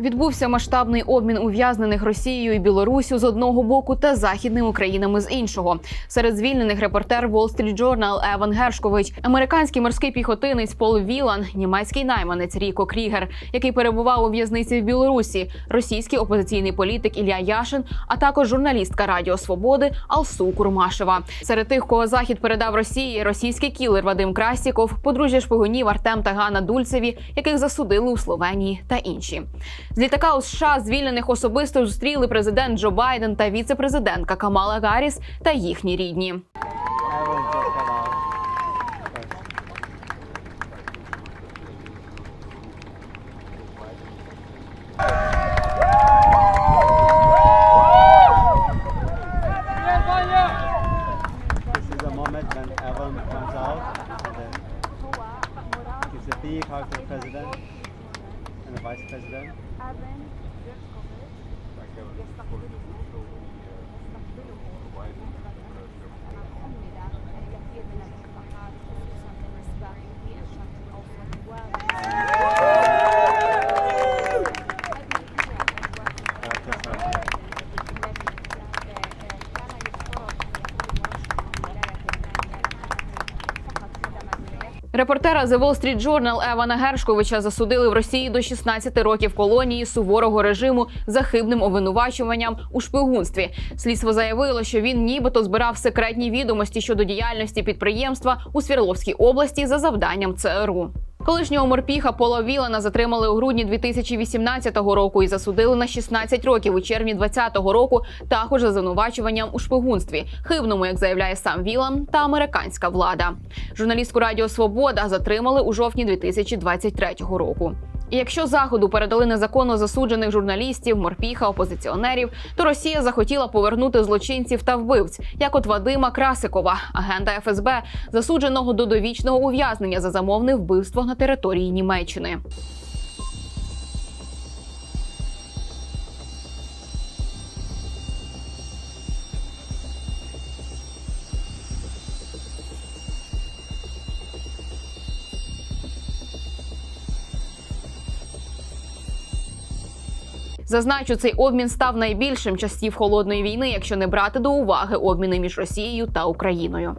Відбувся масштабний обмін ув'язнених Росією і Білоруссю з одного боку та західними країнами з іншого. Серед звільнених репортер Wall Street Journal Еван Гершкович, американський морський піхотинець Пол Вілан, німецький найманець Ріко Крігер, який перебував у в'язниці в Білорусі, російський опозиційний політик Ілля Яшин, а також журналістка Радіо Свободи Алсу Курмашева. Серед тих, кого захід передав Росії, російський кілер Вадим Красіков, подружжя шпигунів Артем та Ганна Дульцеві, яких засудили у Словенії та інші. З літака у США звільнених особисто зустріли президент Джо Байден та віце-президентка Камала Гарріс та їхні рідні. Comes out and then gives a big hug to the president and the vice president? Репортера The Wall Street Journal Евана Гершковича засудили в Росії до 16 років колонії суворого режиму за хибним обвинувачуванням у шпигунстві. Слідство заявило, що він нібито збирав секретні відомості щодо діяльності підприємства у Свірловській області за завданням ЦРУ. Колишнього морпіха Пола Вілана затримали у грудні 2018 року і засудили на 16 років у червні 2020 року, також за звинувачуванням у шпигунстві, хибному, як заявляє сам Вілан, та американська влада. Журналістку Радіо Свобода затримали у жовтні 2023 року. І якщо заходу передали незаконно засуджених журналістів, морпіха, опозиціонерів, то Росія захотіла повернути злочинців та вбивць, як от Вадима Красикова, агента ФСБ, засудженого до довічного ув'язнення за замовне вбивство на території Німеччини. Зазначу, цей обмін став найбільшим часів холодної війни, якщо не брати до уваги обміни між Росією та Україною.